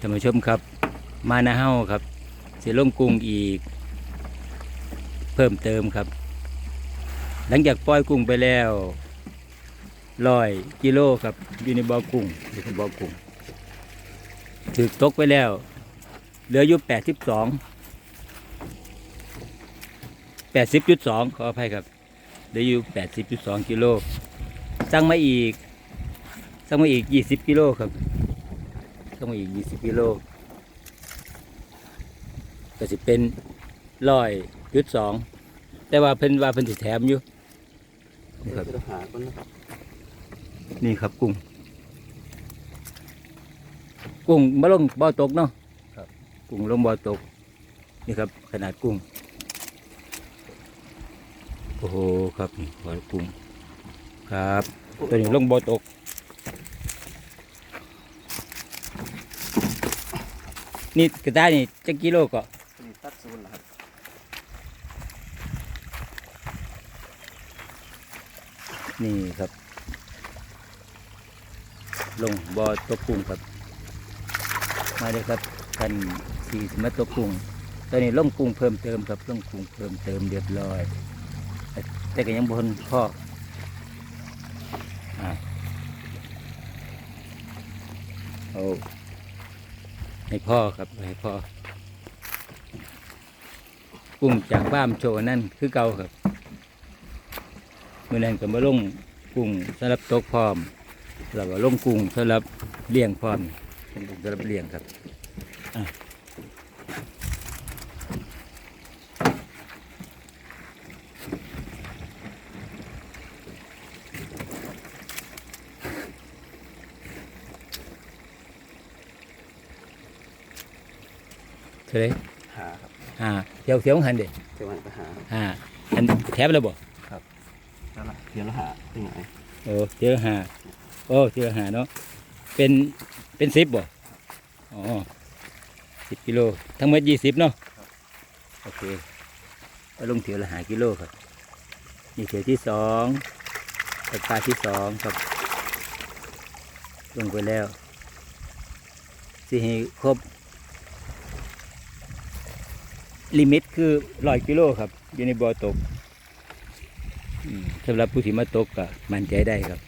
ท่านผู้ชมครับ มานาเฮาครับสิลงกรุงอีก เพิ่มเติมครับ หลังจากปล่อยกุ้งไปแล้วร้อยกิโลครับอยู่ในบ่อกุ้งอยู่ในบ่อกุ้งถือตกไปแล้ว เหลืออยู่แปดสิบสองแปดสิบจุดสองขออภัยครับเหลืออยู่แปดสิบจุดสองกิโลสั่งมาอีกสั่งมาอีกยี่สิบกิโลครับ สั่งมาอีกยี่สิบกิโลก็สิเป็นร้อยจุดสองแต่ว่าเพิ่นว่าเพิ่นสิแถมอยู่นี่ครับจะหาคนนะครับนี่ครับกุ้ง กุ้งมาลงบ่อตกเนาะกุ้งลงบ่อตก นี่ครับ ขนาดกุ้ง โอ้โหครับนี่บ่อกุ้ง ครับ ตัวนี้ลงบ่อตก นี่กระต่ายนี่จักกิโลก็นี่ตัดศูนย์นะครับนี่ครับ ลงบ่อตกกุ้งครับ มาเลยครับกันสี่สิมาตกกุ้งตอนนี้ลงกุ้งเพิ่มเติมครับลงกุ้งเพิ่มเติมเรียบร้อย แต่แต่ก็ยังบนพ่ออ่าเอา ให้พ่อครับให้พ่อกุ้งจากบ้ามโชว์นั่นคือเก่าครับเมื่อนั้นก็มาลงกุ้งสำหรับตกพร้อมแล้วก็ลงกุ้งสำหรับเลี้ยงพร้อมเป็นกุ้งสำหรับเลี้ยงครับ ท่าไหรหาครับอ่าเที่ยวเที่ยวหันเด็เจ้าวันไปหาอ่าอันแถบแล้วบ่แล้วล่ะเพียงละหาเป็นไงโอ้เจอหาโอ้เจอหาเนาะเป็นเป็นสิบบ่อ๋อสิบกิโลทั้งหมดยี่สิบเนาะโอเคก็ลงเที่ยวละหากิโลครับนี่เที่ยวที่สองตัดปลาที่สองครับลงไปแล้วสิให้ครบ ลิมิตคือร้อยกิโลครับ อยู่ในบ่อตกสำหรับผู้ที่มาตกก็มั่นใจได้ครับ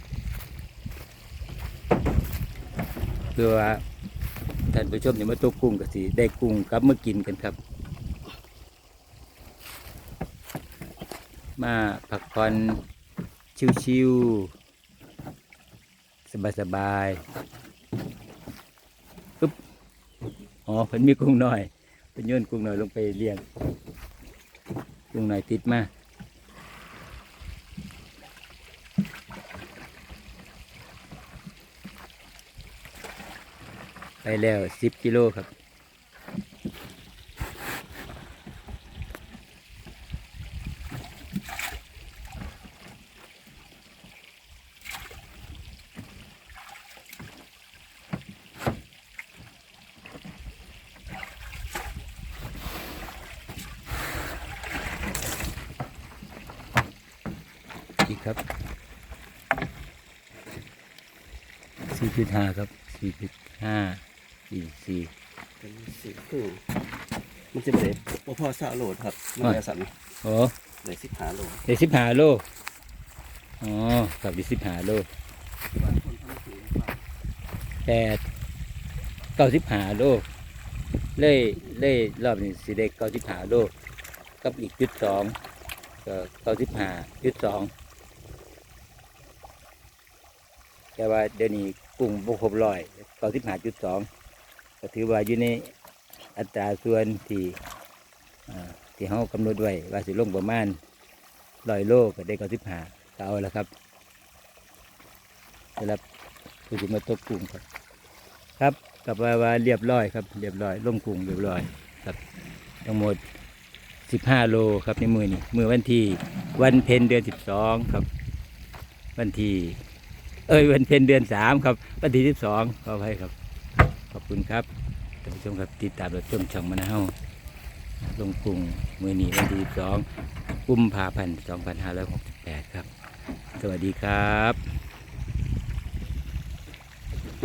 เพื่อว่าท่านผู้ชมที่มาตกกุ้งก็สิได้กุ้งกลับมากินกันครับ มาพักผ่อนชิวๆสบายๆปึ๊บอ๋อเพิ่นมีกุ้งน้อย เพิ่นโยนกุ้งน้อยลงไปเลี้ยงกุ้งน้อยติดมาไปแล้วสิบกิโลครับ ครับสี่จุดห้าครับสี่จุดห้าสี่สี่เป็นสิบคือมันจะเป็นบ่พอสาโหลดครับมันจะสั่นโอ้เลยสิบหาโหลได้สิบห้าโลอ๋อครับได้สิบห้าโลแปดเก้าสิบห้าโลเลยเลยรอบนี้สิได้เก้าสิบห้าโลกับอีกจุดสองก็เก้าสิบห้าจุดสอง แต่ว่าเดี๋ยวนี้กุ้งบุครบร้อยเก้าสิบห้าจุดสองก็ถือว่าอยู่ในอัตราส่วนที่ที่เขากำหนดไว้ว่าสิลงประมาณร้อยโลก็ได้เก้าสิบห้าก็เอาละครับสำหรับผู้ที่มาตกกุ้งครับครับกลับมาว่าเรียบร้อยครับเรียบร้อยลงกุ้งเรียบร้อยครับทั้งหมดสิบห้าโลครับในมือนี่มือวันที่วันเพ็ญเดือนสิบสองครับ วันที่ เอ้ยวันเพ็ญเดือนสามครับวันที่สิบสองขออภัยครับ ขอบคุณครับท่านผู้ชมครับติดตามรับชมช่องมะนาวลงกุ้งมือนีวันที่สิบสองกุมภาพันธ์2568ครับ สวัสดีครับ